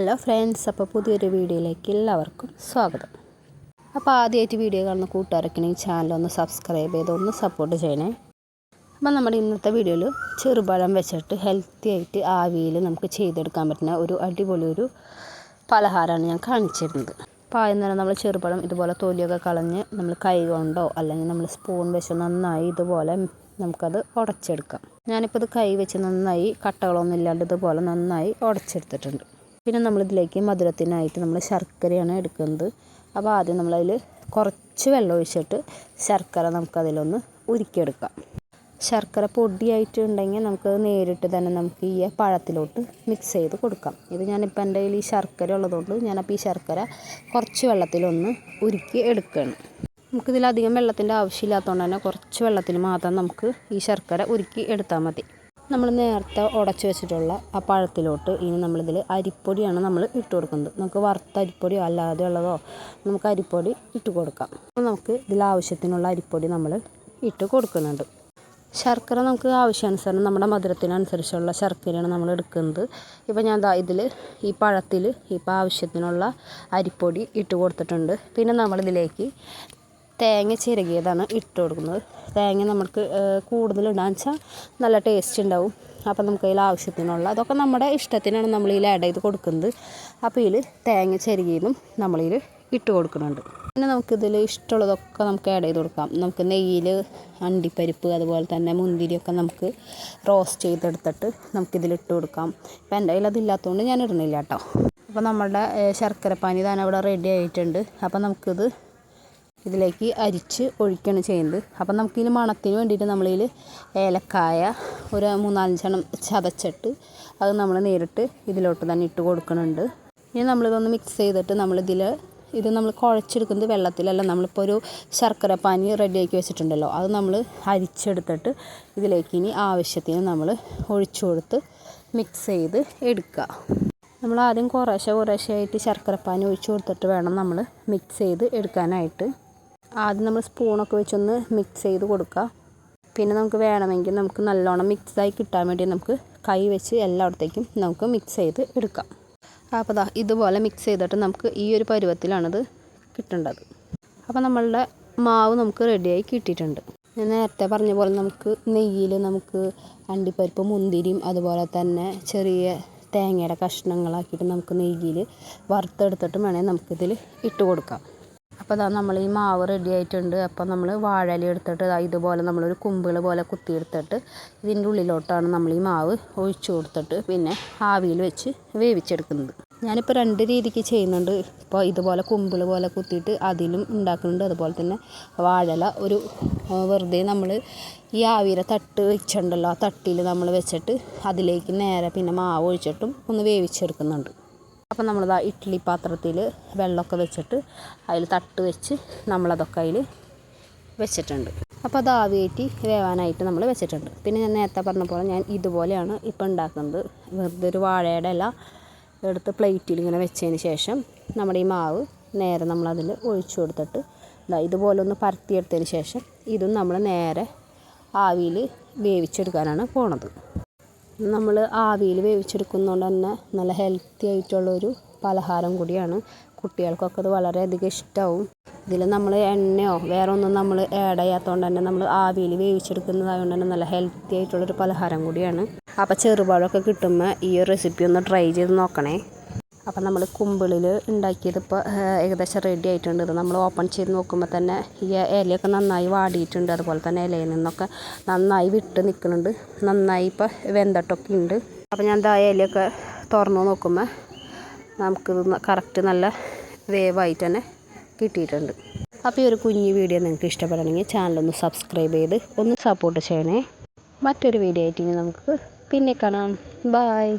Hello friends അപ്പോൾ പുതിയൊരു വീഡിയോയിലേക്ക് എല്ലാവർക്കും സ്വാഗതം. അപ്പോൾ ആദ്യമായിട്ട് വീഡിയോ കാണുന്ന കൂട്ടുകാരൊക്കെ ഈ ചാനൽ ഒന്ന് സബ്സ്ക്രൈബ് ചെയ്ത് ഒന്ന് സപ്പോർട്ട് ചെയ്യണേ. അപ്പോൾ നമ്മുടെ ഇന്നത്തെ വീഡിയോയിൽ ചെറുപഴം വെച്ചിട്ട് ഹെൽത്തി ആയിട്ട് ആവിയിൽ നമുക്ക് ചെയ്തെടുക്കാൻ പറ്റുന്ന ഒരു അടിപൊളി ഒരു പലഹാരമാണ് ഞാൻ കാണിച്ചിരുന്നത്. അപ്പോൾ ആദ്യം തന്നെ നമ്മൾ ചെറുപഴം ഇതുപോലെ തൊലിയൊക്കെ കളഞ്ഞ് നമ്മൾ കൈ കൊണ്ടോ അല്ലെങ്കിൽ നമ്മൾ സ്പൂൺ വെച്ച് നന്നായി ഇതുപോലെ നമുക്കത് ഉടച്ചെടുക്കാം. ഞാനിപ്പോൾ ഇത് കൈ വെച്ച് നന്നായി കട്ടകളൊന്നും ഇല്ലാണ്ട് ഇതുപോലെ നന്നായി ഉടച്ചെടുത്തിട്ടുണ്ട്. പിന്നെ നമ്മളിതിലേക്ക് മധുരത്തിനായിട്ട് നമ്മൾ ശർക്കരയാണ് എടുക്കുന്നത്. അപ്പോൾ ആദ്യം നമ്മളതിൽ കുറച്ച് വെള്ളം ഒഴിച്ചിട്ട് ശർക്കര നമുക്കതിലൊന്ന് ഉരുക്കിയെടുക്കാം. ശർക്കര പൊടിയായിട്ടുണ്ടെങ്കിൽ നമുക്ക് നേരിട്ട് തന്നെ നമുക്ക് ഈ പഴത്തിലോട്ട് മിക്സ് ചെയ്ത് കൊടുക്കാം. ഇത് ഞാനിപ്പോൾ എന്റെ കയ്യിൽ ഈ ശർക്കര ഉള്ളതുകൊണ്ട് ഞാനപ്പോൾ ഈ ശർക്കര കുറച്ച് വെള്ളത്തിലൊന്ന് ഉരുക്കി എടുക്കുകയാണ് നമുക്കിതിലധികം വെള്ളത്തിന്റെ ആവശ്യമില്ലാത്തതുകൊണ്ട് തന്നെ കുറച്ച് വെള്ളത്തിൽ മാത്രം നമുക്ക് ഈ ശർക്കര ഉരുക്കി എടുത്താൽ മതി. നമ്മൾ നേരത്തെ ഉടച്ച് വെച്ചിട്ടുള്ള ആ പഴത്തിലോട്ട് ഇനി നമ്മളിതിൽ അരിപ്പൊടിയാണ് നമ്മൾ ഇട്ട് കൊടുക്കുന്നത്. നമുക്ക് വറുത്ത അരിപ്പൊടിയോ അല്ലാതെ ഉള്ളതോ നമുക്ക് അരിപ്പൊടി ഇട്ട് കൊടുക്കാം. അപ്പോൾ നമുക്ക് ഇതിൽ ആവശ്യത്തിനുള്ള അരിപ്പൊടി നമ്മൾ ഇട്ട് കൊടുക്കുന്നുണ്ട്. ശർക്കര നമുക്ക് ആവശ്യാനുസരണം നമ്മുടെ മധുരത്തിനനുസരിച്ചുള്ള ശർക്കരയാണ് നമ്മൾ എടുക്കുന്നത്. ഇപ്പോൾ ഞാൻ ഇതിൽ ഈ പഴത്തിൽ ഇപ്പോൾ ആവശ്യത്തിനുള്ള അരിപ്പൊടി ഇട്ട് കൊടുത്തിട്ടുണ്ട്. പിന്നെ നമ്മളിതിലേക്ക് തേങ്ങ ചിരകിയതാണ് ഇട്ട് കൊടുക്കുന്നത്. തേങ്ങ നമുക്ക് കൂടുതൽ ഇടാന്ന് വെച്ചാൽ നല്ല ടേസ്റ്റ് ഉണ്ടാവും. അപ്പോൾ നമുക്ക് അതിൽ ആവശ്യത്തിനുള്ള അതൊക്കെ നമ്മുടെ ഇഷ്ടത്തിനാണ് നമ്മൾ ഇതിൽ ആഡ് ചെയ്ത് കൊടുക്കുന്നത്. അപ്പോൾ ഇതിൽ തേങ്ങ ചിരകിയതും നമ്മളിതിൽ ഇട്ട് കൊടുക്കുന്നുണ്ട്. പിന്നെ നമുക്കിതിൽ ഇഷ്ടമുള്ളതൊക്കെ നമുക്ക് ആഡ് ചെയ്ത് കൊടുക്കാം. നമുക്ക് നെയ്യിൽ അണ്ടിപ്പരിപ്പ് അതുപോലെ തന്നെ മുന്തിരിയൊക്കെ നമുക്ക് റോസ്റ്റ് ചെയ്തെടുത്തിട്ട് നമുക്കിതിൽ ഇട്ട് കൊടുക്കാം. ഇപ്പം എന്റെ കയ്യിൽ അതില്ലാത്തതുകൊണ്ട് ഞാൻ ഇടുന്നില്ല കേട്ടോ. അപ്പോൾ നമ്മുടെ ശർക്കരപ്പാനി തന്നെ അവിടെ റെഡി ആയിട്ടുണ്ട്. അപ്പോൾ നമുക്കിത് ഇതിലേക്ക് അരിച്ച് ഒഴിക്കുകയാണ് ചെയ്യുന്നത്. അപ്പം നമുക്കിതിൽ മണത്തിന് വേണ്ടിയിട്ട് നമ്മളിതിൽ ഏലക്കായ ഒരു മൂന്നാലഞ്ചെണ്ണം ചതച്ചിട്ട് അത് നമ്മൾ നേരിട്ട് ഇതിലോട്ട് തന്നെ ഇട്ട് കൊടുക്കുന്നുണ്ട്. ഇനി നമ്മളിതൊന്ന് മിക്സ് ചെയ്തിട്ട് നമ്മളിതിൽ ഇത് നമ്മൾ കുഴച്ചെടുക്കുന്നത് വെള്ളത്തിലല്ല. നമ്മളിപ്പോൾ ഒരു ശർക്കര പാനി റെഡിയാക്കി വെച്ചിട്ടുണ്ടല്ലോ. അത് നമ്മൾ അരിച്ചെടുത്തിട്ട് ഇതിലേക്ക് ഇനി ആവശ്യത്തിന് നമ്മൾ ഒഴിച്ചു കൊടുത്ത് മിക്സ് ചെയ്ത് എടുക്കുക. നമ്മൾ ആദ്യം കുറേശ്ശെ കുറേശ്ശെ ആയിട്ട് ശർക്കരപ്പാനി ഒഴിച്ചു കൊടുത്തിട്ട് വേണം നമ്മൾ മിക്സ് ചെയ്ത് എടുക്കാനായിട്ട്. ആദ്യം നമ്മൾ സ്പൂണൊക്കെ വെച്ചൊന്ന് മിക്സ് ചെയ്ത് കൊടുക്കുക. പിന്നെ നമുക്ക് വേണമെങ്കിൽ നമുക്ക് നല്ലോണം മിക്സായി കിട്ടാൻ വേണ്ടി നമുക്ക് കൈ വെച്ച് എല്ലായിടത്തേക്കും നമുക്ക് മിക്സ് ചെയ്ത് എടുക്കാം. അപ്പോൾ ദാ ഇതുപോലെ മിക്സ് ചെയ്തിട്ട് നമുക്ക് ഈ ഒരു പരുവത്തിലാണിത് കിട്ടേണ്ടത്. അപ്പോൾ നമ്മളുടെ മാവ് നമുക്ക് റെഡിയായി കിട്ടിയിട്ടുണ്ട്. ഞാൻ നേരത്തെ പറഞ്ഞ പോലെ നമുക്ക് നെയ്യിൽ നമുക്ക് അണ്ടിപ്പരിപ്പ് മുന്തിരിയും അതുപോലെ തന്നെ ചെറിയ തേങ്ങയുടെ കഷ്ണങ്ങളാക്കിയിട്ട് നമുക്ക് നെയ്യിൽ വറുത്തെടുത്തിട്ട് വേണമെങ്കിൽ നമുക്കിതിൽ ഇട്ട് കൊടുക്കാം. അപ്പോൾ അതാ നമ്മൾ ഈ മാവ് റെഡി ആയിട്ടുണ്ട്. അപ്പോൾ നമ്മൾ വാഴയില എടുത്തിട്ട് ഇതുപോലെ നമ്മളൊരു കുമ്പുകൾ പോലെ കുത്തിയെടുത്തിട്ട് ഇതിന്റെ ഉള്ളിലോട്ടാണ് നമ്മൾ ഈ മാവ് ഒഴിച്ചു കൊടുത്തിട്ട് പിന്നെ ആവിയിൽ വെച്ച് വേവിച്ചെടുക്കുന്നത്. ഞാനിപ്പോൾ രണ്ട് രീതിക്ക് ചെയ്യുന്നുണ്ട്. ഇപ്പോൾ ഇതുപോലെ കുമ്പിൾ പോലെ കുത്തിയിട്ട് അതിലും ഉണ്ടാക്കുന്നുണ്ട്. അതുപോലെ തന്നെ വാഴല ഒരു വെറുതെ നമ്മൾ ഈ ആവിയിലെ തട്ട് വെച്ചിട്ടുണ്ടല്ലോ ആ തട്ടിൽ നമ്മൾ വെച്ചിട്ട് അതിലേക്ക് നേരെ പിന്നെ മാവ് ഒഴിച്ചിട്ടും ഒന്ന് വേവിച്ചെടുക്കുന്നുണ്ട്. അപ്പോൾ നമ്മളിതാ ഇഡ്ഡലി പാത്രത്തിൽ വെള്ളമൊക്കെ വെച്ചിട്ട് അതിൽ തട്ട് വെച്ച് നമ്മളതൊക്കെ അതിൽ വെച്ചിട്ടുണ്ട്. അപ്പോൾ അത് ആവിയേറ്റി വേവാനായിട്ട് നമ്മൾ വെച്ചിട്ടുണ്ട്. പിന്നെ ഞാൻ നേരത്തെ പറഞ്ഞ പോലെ ഞാൻ ഇതുപോലെയാണ് ഇപ്പോൾ ഉണ്ടാക്കുന്നത്. വെറുതെ ഒരു വാഴയുടെ ഇല എടുത്ത് പ്ലേറ്റിൽ ഇങ്ങനെ വെച്ചതിന് ശേഷം നമ്മുടെ ഈ മാവ് നേരെ നമ്മളതിൽ ഒഴിച്ചു കൊടുത്തിട്ട് ഇതാ ഇതുപോലെ ഒന്ന് പരത്തിയെടുത്തതിന് ശേഷം ഇതും നമ്മൾ നേരെ ആവിയിൽ വേവിച്ചെടുക്കാനാണ് പോണത്. നമ്മൾ ആവിയിൽ വേവിച്ചെടുക്കുന്നതുകൊണ്ട് തന്നെ നല്ല ഹെൽത്തി ആയിട്ടുള്ളൊരു പലഹാരം കൂടിയാണ്. കുട്ടികൾക്കൊക്കെ അത് വളരെയധികം ഇഷ്ടമാവും ഇതിൽ നമ്മൾ എണ്ണയോ വേറെ ഒന്നും നമ്മൾ ആഡ് ചെയ്യാത്തതുകൊണ്ട് തന്നെ നമ്മൾ ആവിയിൽ വേവിച്ചെടുക്കുന്നതായതുകൊണ്ട് തന്നെ നല്ല ഹെൽത്തി ആയിട്ടുള്ളൊരു പലഹാരം കൂടിയാണ്. അപ്പോൾ ചെറുപഴമൊക്കെ കിട്ടുമ്പോൾ ഈ റെസിപ്പി ഒന്ന് ട്രൈ ചെയ്ത് നോക്കണേ. അപ്പം നമ്മൾ കുമ്പിളിൽ ഉണ്ടാക്കിയത് ഇപ്പോൾ ഏകദേശം റെഡി ആയിട്ടുണ്ട്. ഇത് നമ്മൾ ഓപ്പൺ ചെയ്ത് നോക്കുമ്പോൾ തന്നെ ഈ ഇലയൊക്കെ നന്നായി വാടിയിട്ടുണ്ട്. അതുപോലെ തന്നെ ഇലയിൽ നിന്നൊക്കെ നന്നായി വിട്ട് നിൽക്കുന്നുണ്ട്. നന്നായി ഇപ്പോൾ വെന്തട്ടൊക്കെ ഉണ്ട്. അപ്പം ഞാൻ ആ ഇലയൊക്കെ തുറന്നു നോക്കുമ്പോൾ നമുക്കിത് കറക്റ്റ് നല്ല വേവായിട്ട് തന്നെ കിട്ടിയിട്ടുണ്ട്. അപ്പോൾ ഈ ഒരു കുഞ്ഞു വീഡിയോ നിങ്ങൾക്ക് ഇഷ്ടപ്പെടണമെങ്കിൽ ചാനലൊന്ന് സബ്സ്ക്രൈബ് ചെയ്ത് ഒന്ന് സപ്പോർട്ട് ചെയ്യണേ. മറ്റൊരു വീഡിയോ ആയിട്ട് ഇനി നമുക്ക് പിന്നെ കാണാം. ബായ്